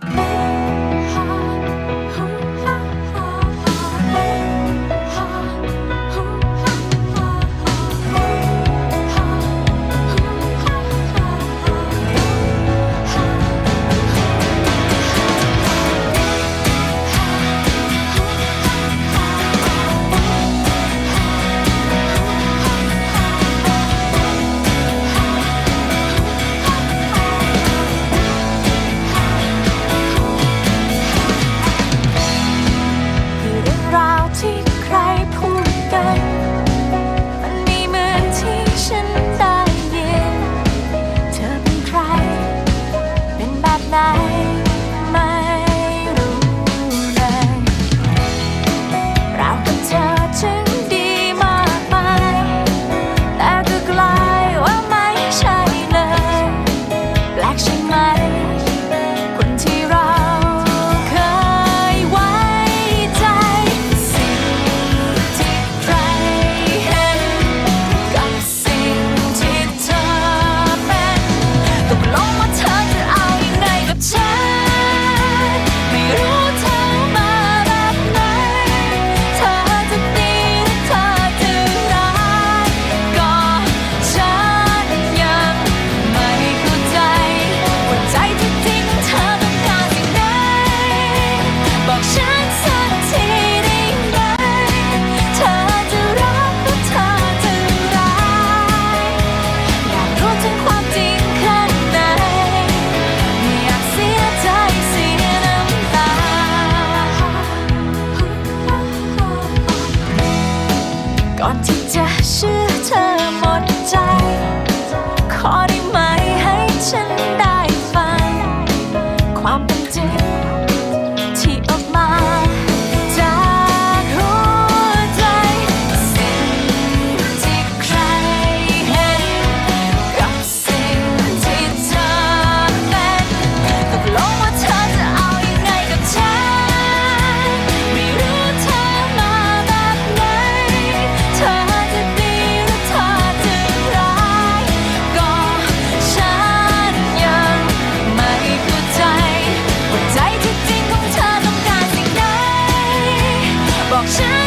Bye. ไหนไม่รู้เลยเรากับเธอจึงดีมากมายแต่ก็กลายว่าไม่ใช่เลยแปลกใช่ไหม 是